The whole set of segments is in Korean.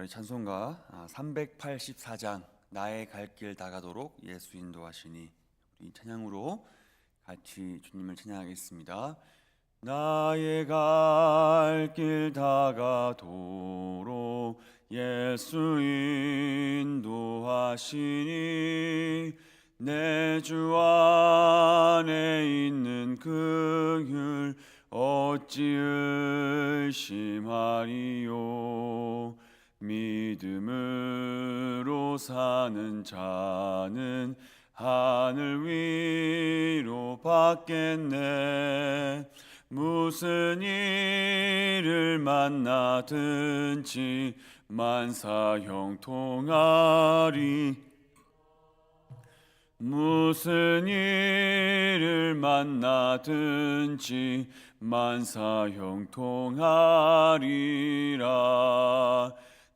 우리 찬송가 384장 나의 갈 길 다가도록 예수 인도하시니 우리 찬양으로 같이 주님을 찬양하겠습니다. 나의 갈 길 다가도록 예수 인도하시니 내 주 안에 있는 그휼 어찌 의심하리요 믿음으로 사는 자는 하늘 위로 받겠네. 무슨 일을 만나든지 만사 형통하리 무슨 일을 만나든지 만사 형통하리라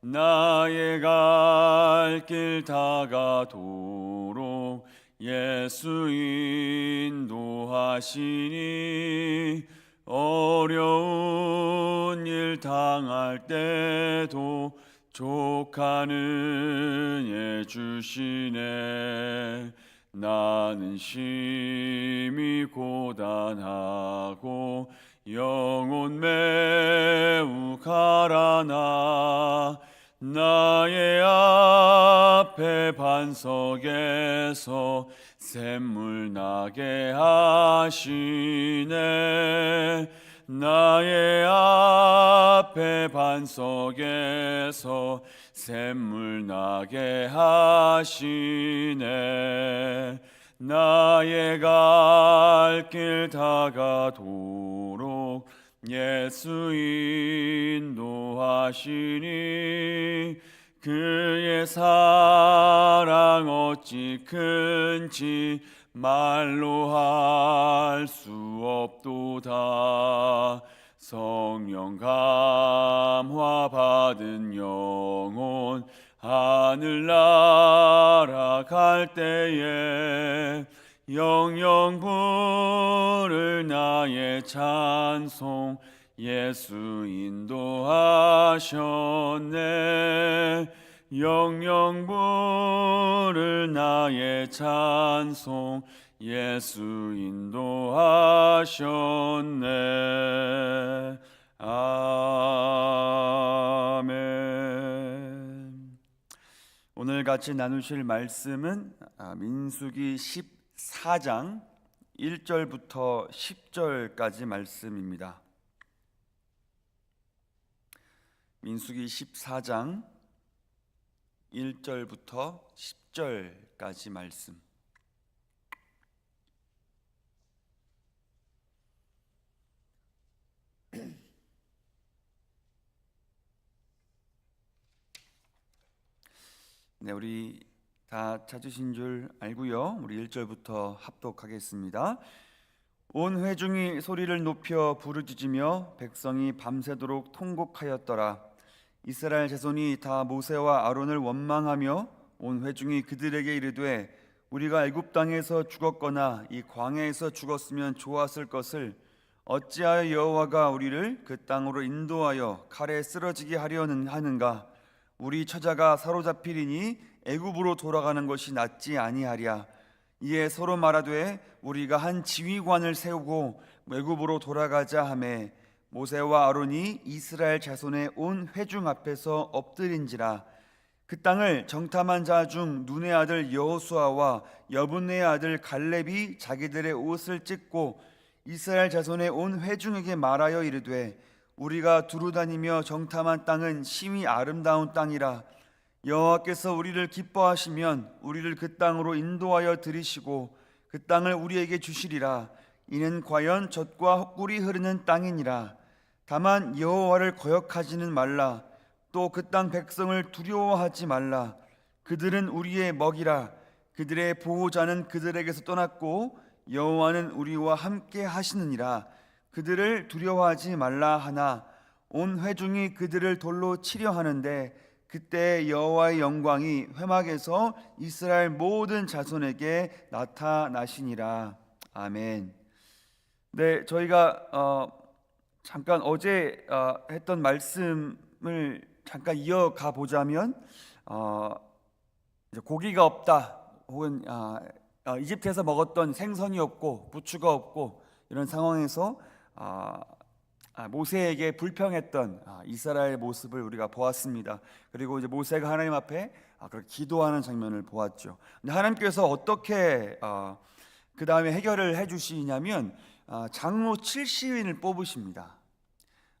나의 갈 길 다가도록 예수 인도하시니 어려운 일 당할 때도 족하는 예 주시네. 나는 심히 고단하고 영혼 매우 가라나 나의 앞에 반석에서 샘물 나게 하시네. 나의 앞에 반석에서 샘물 나게 하시네. 나의 갈 길 다가도록 예수 인도 하시니 그의 사랑 어찌 큰지 말로 할 수 없도다. 성령 감화 받은 영혼 하늘 날아갈 때에 영영 부를 나의 찬송 예수 인도하셨네. 영영 부를 나의 찬송 예수 인도하셨네. 아멘. 오늘 같이 나누실 말씀은 아, 민수기 14장 1절부터 10절까지 말씀입니다 민수기 14장 1절부터 10절까지 말씀. 네, 우리 다 찾으신 줄 알고요. 우리 1절부터 합독하겠습니다. 온 회중이 소리를 높여 부르짖으며 백성이 밤새도록 통곡하였더라. 이스라엘 자손이 다 모세와 아론을 원망하며 온 회중이 그들에게 이르되 우리가 애굽 땅에서 죽었거나 이 광야에서 죽었으면 좋았을 것을 어찌하여 여호와가 우리를 그 땅으로 인도하여 칼에 쓰러지게 하려는 하는가? 우리 처자가 사로잡히리니 애굽으로 돌아가는 것이 낫지 아니하랴. 이에 서로 말하되 우리가 한 지휘관을 세우고 애굽으로 돌아가자 하매 모세와 아론이 이스라엘 자손의 온 회중 앞에서 엎드린지라 그 땅을 정탐한 자 중 눈의 아들 여호수아와 여분의 아들 갈렙이 자기들의 옷을 찢고 이스라엘 자손의 온 회중에게 말하여 이르되 우리가 두루 다니며 정탐한 땅은 심히 아름다운 땅이라. 여호와께서 우리를 기뻐하시면 우리를 그 땅으로 인도하여 들이시고 그 땅을 우리에게 주시리라. 이는 과연 젖과 헛꿀이 흐르는 땅이니라 다만 여호와를 거역하지는 말라. 또 그 땅 백성을 두려워하지 말라. 그들은 우리의 먹이라. 그들의 보호자는 그들에게서 떠났고 여호와는 우리와 함께 하시느니라. 그들을 두려워하지 말라 하나. 온 회중이 그들을 돌로 치려 하는데 그때 여호와의 영광이 회막에서 이스라엘 모든 자손에게 나타나시니라. 아멘. 네, 저희가 어, 잠깐 어제 어, 했던 말씀을 잠깐 이어가 보자면 어, 고기가 없다 혹은 아, 아, 이집트에서 먹었던 생선이 없고 부추가 없고 이런 상황에서 아, 아, 모세에게 불평했던 아, 이스라엘 모습을 우리가 보았습니다. 그리고 이제 모세가 하나님 앞에 아, 그렇게 기도하는 장면을 보았죠. 하나님께서 어떻게 아, 그 다음에 해결을 해주시냐면 아, 장로 70인을 뽑으십니다.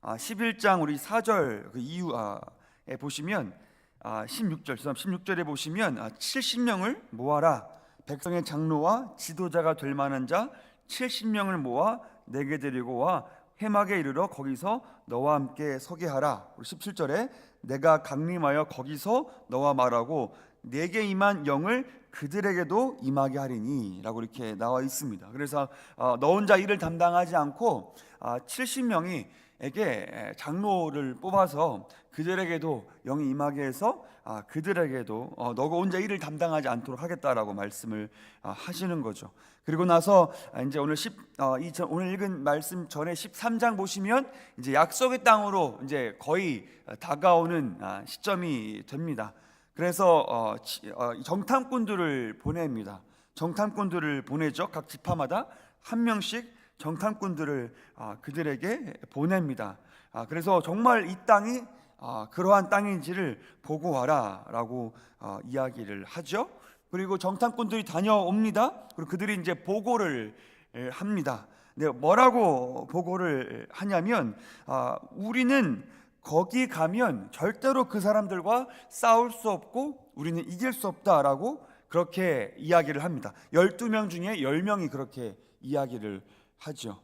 아, 11장 우리 4절 그 보시면 아, 16절, 죄송합니다. 16절에 보시면 아, 70명을 모아라. 백성의 장로와 지도자가 될 만한 자 70명을 모아 내게 데리고 와 해막에 이르러 거기서 너와 함께 서게 하라. 우리 17절에 내가 강림하여 거기서 너와 말하고 내게 임한 영을 그들에게도 임하게 하리니라고 이렇게 나와 있습니다. 그래서 어, 너 혼자 일을 담당하지 않고 아, 70명이 에게 장로를 뽑아서 그들에게도 영이 임하게 해서 아, 그들에게도 어, 너가 혼자 일을 담당하지 않도록 하겠다라고 말씀을 아, 하시는 거죠. 그리고 나서 아, 이제 오늘 10 어, 오늘 읽은 말씀 전에 13장 보시면 이제 약속의 땅으로 이제 거의 다가오는 아, 시점이 됩니다. 그래서 어, 지- 어, 정탐꾼들을 보냅니다. 정탐꾼들을 보내죠. 각 지파마다 한 명씩 정탐꾼들을 아, 그들에게 보냅니다. 아, 그래서 정말 이 땅이 아, 그러한 땅인지를 보고 와라라고 아, 이야기를 하죠. 그리고 정탐꾼들이 다녀옵니다. 그리고 그들이 이제 보고를 에, 합니다. 네, 뭐라고 보고를 하냐면 아, 우리는 거기 가면 절대로 그 사람들과 싸울 수 없고 우리는 이길 수 없다라고 그렇게 이야기를 합니다. 12명 중에 10명이 그렇게 이야기를 하죠.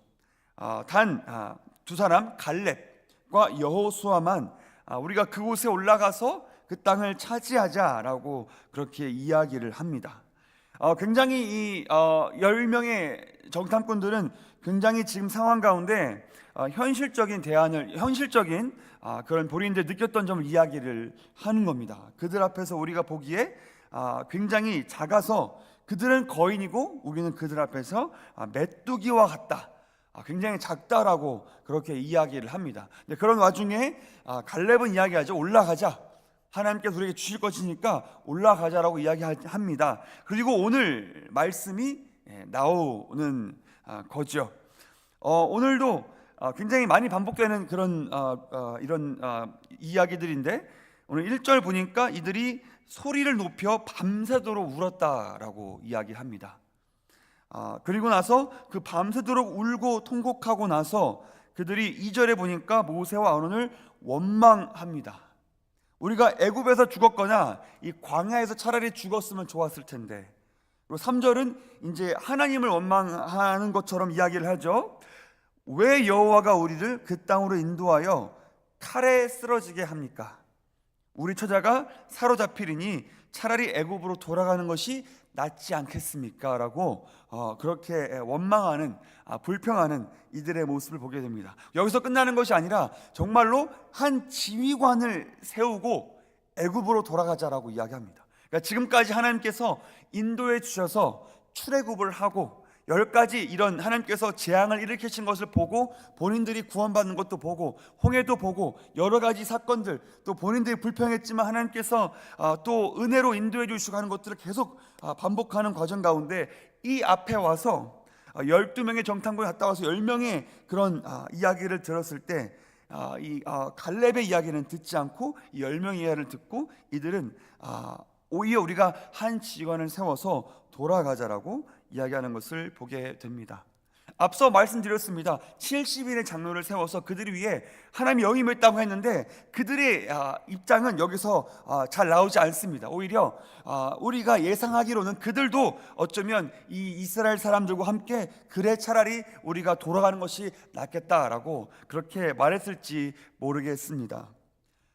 아, 단두 사람 갈렙과 여호수아만 아, 우리가 그곳에 올라가서 그 땅을 차지하자라고 그렇게 이야기를 합니다. 어, 굉장히 이 어, 10명의 정탐꾼들은 굉장히 지금 상황 가운데 어, 현실적인 대안을 현실적인 아, 그런 본인들 느꼈던 점을 이야기를 하는 겁니다. 그들 앞에서 우리가 보기에 아, 굉장히 작아서 그들은 거인이고 우리는 그들 앞에서 아, 메뚜기와 같다. 아, 굉장히 작다라고 그렇게 이야기를 합니다. 근데 그런 와중에 아, 갈렙은 이야기하죠. 올라가자. 하나님께서 우리에게 주실 것이니까 올라가자라고 이야기합니다. 그리고 오늘 말씀이 예, 나오는 아, 거죠. 어, 오늘도 아, 굉장히 많이 반복되는 그런 아, 아, 이런 아, 이야기들인데 오늘 1절 보니까 이들이 소리를 높여 밤새도록 울었다라고 이야기합니다. 아, 그리고 나서 그 밤새도록 울고 통곡하고 나서 그들이 2절에 보니까 모세와 아론을 원망합니다. 우리가 애굽에서 죽었거나 이 광야에서 차라리 죽었으면 좋았을 텐데. 그리고 3절은 이제 하나님을 원망하는 것처럼 이야기를 하죠. 왜 여호와가 우리를 그 땅으로 인도하여 칼에 쓰러지게 합니까? 우리 처자가 사로잡히리니 차라리 애굽으로 돌아가는 것이 낫지 않겠습니까?라고 어, 그렇게 원망하는 아, 불평하는 이들의 모습을 보게 됩니다. 여기서 끝나는 것이 아니라 정말로 한 지휘관을 세우고 애굽으로 돌아가자라고 이야기합니다. 그러니까 지금까지 하나님께서 인도해 주셔서 출애굽을 하고 열 가지 이런 하나님께서 재앙을 일으키신 것을 보고 본인들이 구원받는 것도 보고 홍해도 보고 여러 가지 사건들 또 본인들이 불평했지만 하나님께서 아, 또 은혜로 인도해 주시고 하는 것들을 계속 아, 반복하는 과정 가운데 이 앞에 와서 아, 12명의 정탐꾼이 갔다 와서 10명의 그런 아, 이야기를 들었을 때 아, 이 아, 갈렙의 이야기는 듣지 않고 이 10명의 이야기를 듣고 이들은 아, 오히려 우리가 한 직원을 세워서 돌아가자라고 이야기하는 것을 보게 됩니다. 앞서 말씀드렸습니다. 70인의 장로를 세워서 그들을 위해 하나님이 영임했다고 했는데 그들의 아, 입장은 여기서 아, 잘 나오지 않습니다. 오히려 아, 우리가 예상하기로는 그들도 어쩌면 이 이스라엘 사람들과 함께 그래 차라리 우리가 돌아가는 것이 낫겠다라고 그렇게 말했을지 모르겠습니다.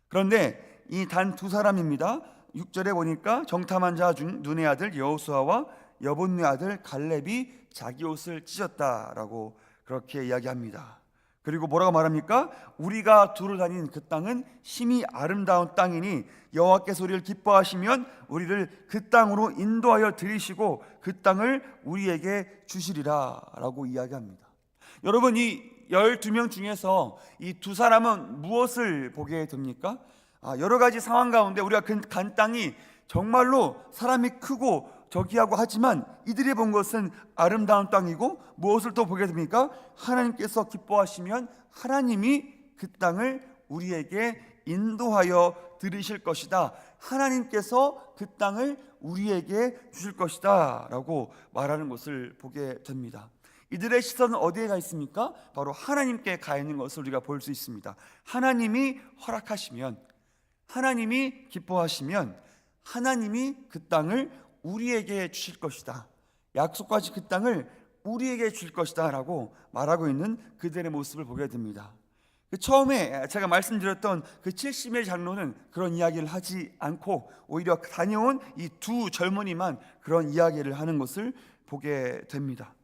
그런데 이 단 두 사람입니다. 6절에 보니까 정탐한 자 중 눈의 아들 여호수아와 여본의 아들 갈렙이 자기 옷을 찢었다라고 그렇게 이야기합니다. 그리고 뭐라고 말합니까? 우리가 두루 다닌 그 땅은 힘이 아름다운 땅이니 여호와께서 우리를 기뻐하시면 우리를 그 땅으로 인도하여 들이시고 그 땅을 우리에게 주시리라라고 이야기합니다. 여러분 이 12명 중에서 이 두 사람은 무엇을 보게 됩니까? 아, 여러 가지 상황 가운데 우리가 그간 땅이 정말로 사람이 크고 저기하고 하지만 이들이 본 것은 아름다운 땅이고 무엇을 또 보게 됩니까? 하나님께서 기뻐하시면 하나님이 그 땅을 우리에게 인도하여 들으실 것이다. 하나님께서 그 땅을 우리에게 주실 것이다 라고 말하는 것을 보게 됩니다. 이들의 시선은 어디에 가 있습니까? 바로 하나님께 가 있는 것을 우리가 볼 수 있습니다. 하나님이 허락하시면 하나님이 기뻐하시면 하나님이 그 땅을 우리에게 주실 것이다. 약속까지 그 땅을 우리에게 줄 것이다 라고 말하고 있는 그들의 모습을 보게 됩니다. 그 처음에 제가 말씀드렸던 그 70의 장로는 그런 이야기를 하지 않고 오히려 다녀온 이 두 젊은이만 그런 이야기를 하는 것을 보게 됩니다.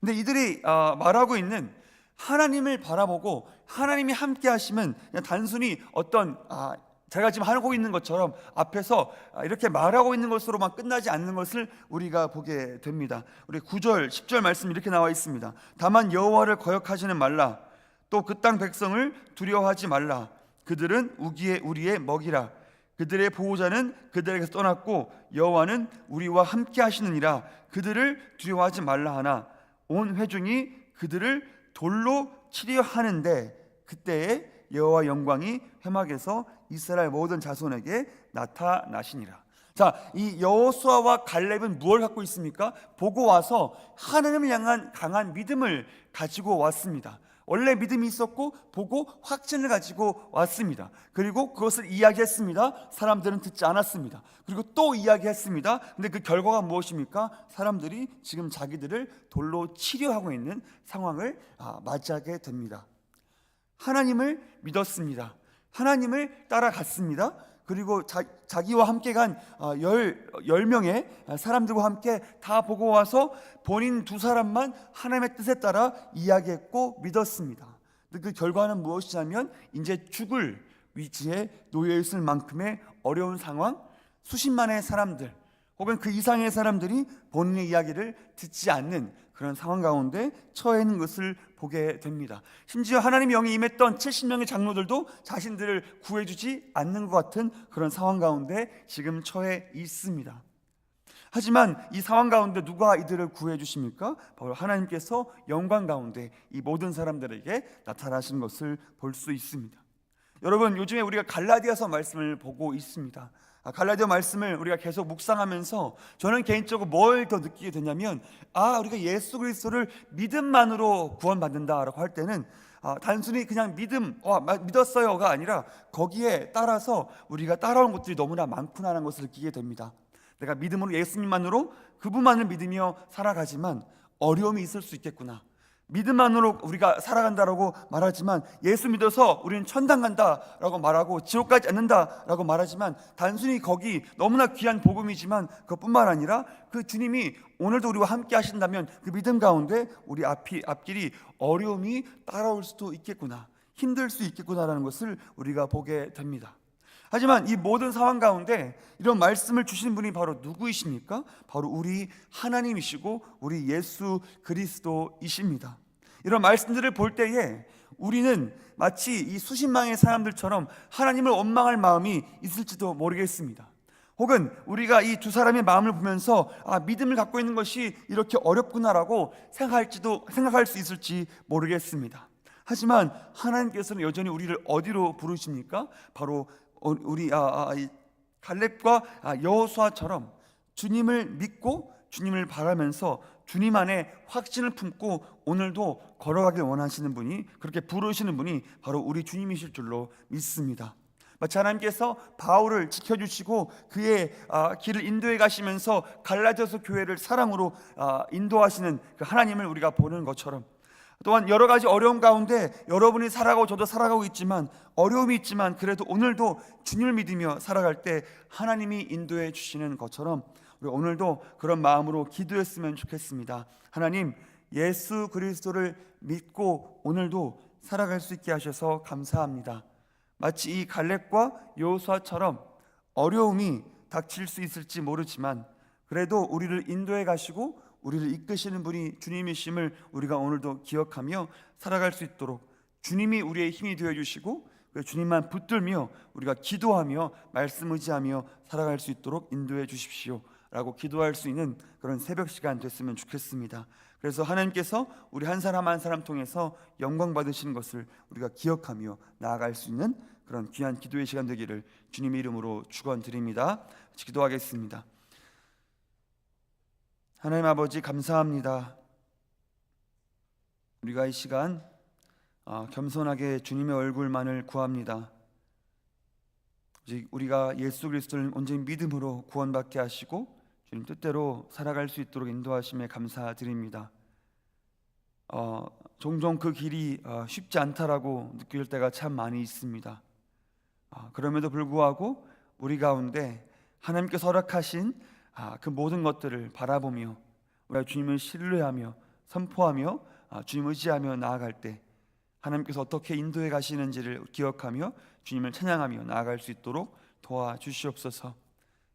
근데 이들이 아, 말하고 있는 하나님을 바라보고 하나님이 함께 하시면 단순히 어떤 아, 제가 지금 하고 있는 것처럼 앞에서 아, 이렇게 말하고 있는 것으로만 끝나지 않는 것을 우리가 보게 됩니다. 우리 9절, 10절 말씀 이렇게 나와 있습니다. 다만 여호와를 거역하지는 말라. 또 그 땅 백성을 두려워하지 말라. 그들은 우기의 우리의 먹이라. 그들의 보호자는 그들에게서 떠났고 여호와는 우리와 함께 하시느니라. 그들을 두려워하지 말라 하나 온 회중이 그들을 돌로 치려 하는데 그때에 여호와 영광이 회막에서 이스라엘 모든 자손에게 나타나시니라. 자, 이 여호수아와 갈렙은 무엇을 갖고 있습니까? 보고 와서 하나님을 향한 강한 믿음을 가지고 왔습니다. 원래 믿음이 있었고 보고 확신을 가지고 왔습니다. 그리고 그것을 이야기했습니다. 사람들은 듣지 않았습니다. 그리고 또 이야기했습니다. 근데 그 결과가 무엇입니까? 사람들이 지금 자기들을 돌로 치료하고 있는 상황을 아, 맞이하게 됩니다. 하나님을 믿었습니다. 하나님을 따라갔습니다. 그리고 자, 자기와 함께 간 열 열 명의 사람들과 함께 다 보고 와서 본인 두 사람만 하나님의 뜻에 따라 이야기했고 믿었습니다. 그 결과는 무엇이냐면 이제 죽을 위치에 놓여 있을 만큼의 어려운 상황, 수십만의 사람들 혹은 그 이상의 사람들이 본인의 이야기를 듣지 않는 그런 상황 가운데 처해 있는 것을 보게 됩니다. 심지어 하나님의 영이 임했던 70명의 장로들도 자신들을 구해주지 않는 것 같은 그런 상황 가운데 지금 처해 있습니다. 하지만 이 상황 가운데 누가 이들을 구해 주십니까? 바로 하나님께서 영광 가운데 이 모든 사람들에게 나타나신 것을 볼 수 있습니다. 여러분 요즘에 우리가 갈라디아서 말씀을 보고 있습니다. 아, 갈라디아 말씀을 우리가 계속 묵상하면서 저는 개인적으로 뭘 더 느끼게 되냐면 아 우리가 예수 그리스도를 믿음만으로 구원받는다라고 할 때는 아, 단순히 그냥 믿음 와 믿었어요가 아니라 거기에 따라서 우리가 따라온 것들이 너무나 많구나라는 것을 느끼게 됩니다. 내가 믿음으로 예수님만으로 그분만을 믿으며 살아가지만 어려움이 있을 수 있겠구나. 믿음만으로 우리가 살아간다라고 말하지만 예수 믿어서 우리는 천당 간다라고 말하고 지옥 가지 않는다라고 말하지만 단순히 거기 너무나 귀한 복음이지만 그것뿐만 아니라 그 주님이 오늘도 우리와 함께 하신다면 그 믿음 가운데 우리 앞이 앞길이 어려움이 따라올 수도 있겠구나. 힘들 수 있겠구나라는 것을 우리가 보게 됩니다. 하지만 이 모든 상황 가운데 이런 말씀을 주신 분이 바로 누구이십니까? 바로 우리 하나님이시고 우리 예수 그리스도이십니다. 이런 말씀들을 볼 때에 우리는 마치 이 수십만의 사람들처럼 하나님을 원망할 마음이 있을지도 모르겠습니다. 혹은 우리가 이 두 사람의 마음을 보면서 아, 믿음을 갖고 있는 것이 이렇게 어렵구나라고 생각할지도 생각할 수 있을지 모르겠습니다. 하지만 하나님께서는 여전히 우리를 어디로 부르십니까? 바로 어, 우리 아, 아, 갈렙과 아, 여호수아처럼 주님을 믿고 주님을 바라면서 주님 안에 확신을 품고 오늘도 걸어가길 원하시는 분이 그렇게 부르시는 분이 바로 우리 주님이실 줄로 믿습니다. 마치 하나님께서 바울을 지켜주시고 그의 아, 길을 인도해 가시면서 갈라디아서 교회를 사랑으로 아, 인도하시는 그 하나님을 우리가 보는 것처럼 또한 여러 가지 어려움 가운데 여러분이 살아가고 저도 살아가고 있지만 어려움이 있지만 그래도 오늘도 주님을 믿으며 살아갈 때 하나님이 인도해 주시는 것처럼 우리 오늘도 그런 마음으로 기도했으면 좋겠습니다. 하나님 예수 그리스도를 믿고 오늘도 살아갈 수 있게 하셔서 감사합니다. 마치 이 갈렙과 여호수아처럼 어려움이 닥칠 수 있을지 모르지만 그래도 우리를 인도해 가시고 우리를 이끄시는 분이 주님이심을 우리가 오늘도 기억하며 살아갈 수 있도록 주님이 우리의 힘이 되어 주시고 그 주님만 붙들며 우리가 기도하며 말씀 의지하며 살아갈 수 있도록 인도해 주십시오 라고 기도할 수 있는 그런 새벽 시간 됐으면 좋겠습니다. 그래서 하나님께서 우리 한 사람 한 사람 통해서 영광 받으시는 것을 우리가 기억하며 나아갈 수 있는 그런 귀한 기도의 시간 되기를 주님의 이름으로 축원드립니다. 기도하겠습니다. 하나님 아버지 감사합니다. 우리가 이 시간 아, 겸손하게 주님의 얼굴만을 구합니다. 우리가 예수 그리스도를 온전히 믿음으로 구원받게 하시고 주님 뜻대로 살아갈 수 있도록 인도하심에 감사드립니다. 어, 종종 그 길이 어, 쉽지 않다라고 느낄 때가 참 많이 있습니다. 아, 그럼에도 불구하고 우리 가운데 하나님께서 허락하신 아, 그 모든 것들을 바라보며 우리가 주님을 신뢰하며 선포하며 아, 주님 의지하며 나아갈 때 하나님께서 어떻게 인도해 가시는지를 기억하며 주님을 찬양하며 나아갈 수 있도록 도와주시옵소서.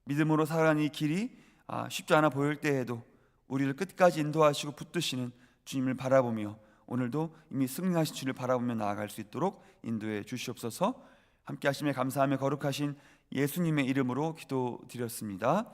믿음으로 살아가는 이 길이 아, 쉽지 않아 보일 때에도 우리를 끝까지 인도하시고 붙드시는 주님을 바라보며 오늘도 이미 승리하신 주를 바라보며 나아갈 수 있도록 인도해 주시옵소서. 함께 하심에 감사하며 거룩하신 예수님의 이름으로 기도드렸습니다.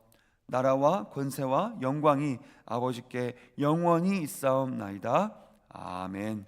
나라와 권세와 영광이 아버지께 영원히 있사옵나이다. 아멘.